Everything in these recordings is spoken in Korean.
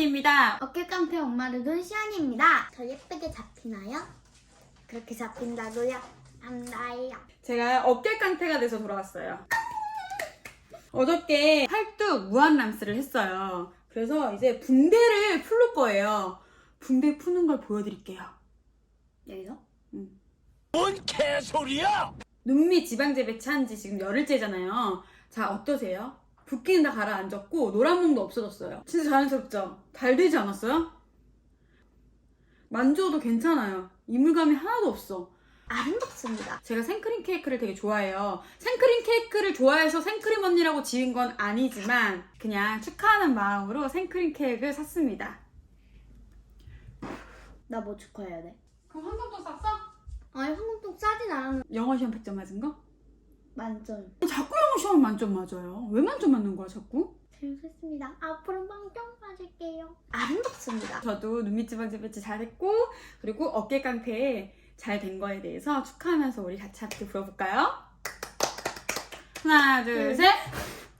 언니입니다. 어깨 깡패 엄마를 둔 시연입니다. 저 예쁘게 잡히나요? 그렇게 잡힌다고요? 안 나요. 제가 어깨 깡패가 돼서 돌아왔어요. 어저께 팔뚝 무한 람스를 했어요. 그래서 이제 붕대를 풀을 거예요. 붕대 푸는 걸 보여드릴게요. 여기서? 뭔 개소리야! 눈밑 지방 재배치한 지 지금 열흘째잖아요. 자, 어떠세요? 붓기는 다 가라앉았고 노란 몽도 없어졌어요. 진짜 자연스럽죠? 잘 되지 않았어요? 만져도 괜찮아요. 이물감이 하나도 없어. 아름답습니다. 제가 생크림 케이크를 되게 좋아해요. 생크림 케이크를 좋아해서 생크림 언니라고 지은 건 아니지만 그냥 축하하는 마음으로 생크림 케이크를 샀습니다. 나 뭐 축하해야 돼? 그럼 한번더 샀어? 아니 황금똥 싸진 않았는데 영어 시험 100점 맞은 거? 만점. 자꾸 영어 시험 만점 맞아요. 왜 만점 맞는 거야 자꾸? 잘못했습니다. 앞으로 만점 맞을게요. 아름답습니다. 저도 눈밑지방 재배치 잘했고 그리고 어깨 깡패 잘 된 거에 대해서 축하하면서 우리 같이 함께 불어볼까요? 하나 둘 네. 셋.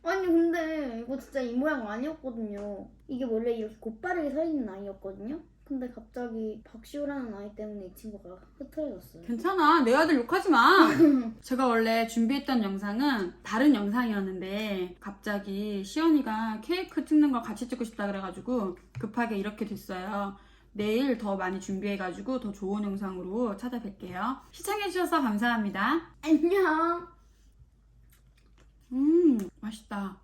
아니 근데 이거 진짜 이 모양 아니었거든요. 이게 원래 이렇게 곧바르게 서 있는 아이였거든요. 근데 갑자기 박시우라는 아이 때문에 이 친구가 흐트러졌어요. 괜찮아 내 아들 욕하지 마. 제가 원래 준비했던 영상은 다른 영상이었는데 갑자기 시연이가 케이크 찍는 걸 같이 찍고 싶다 그래가지고 급하게 이렇게 됐어요. 내일 더 많이 준비해가지고 더 좋은 영상으로 찾아뵐게요. 시청해주셔서 감사합니다. 안녕. 음 맛있다.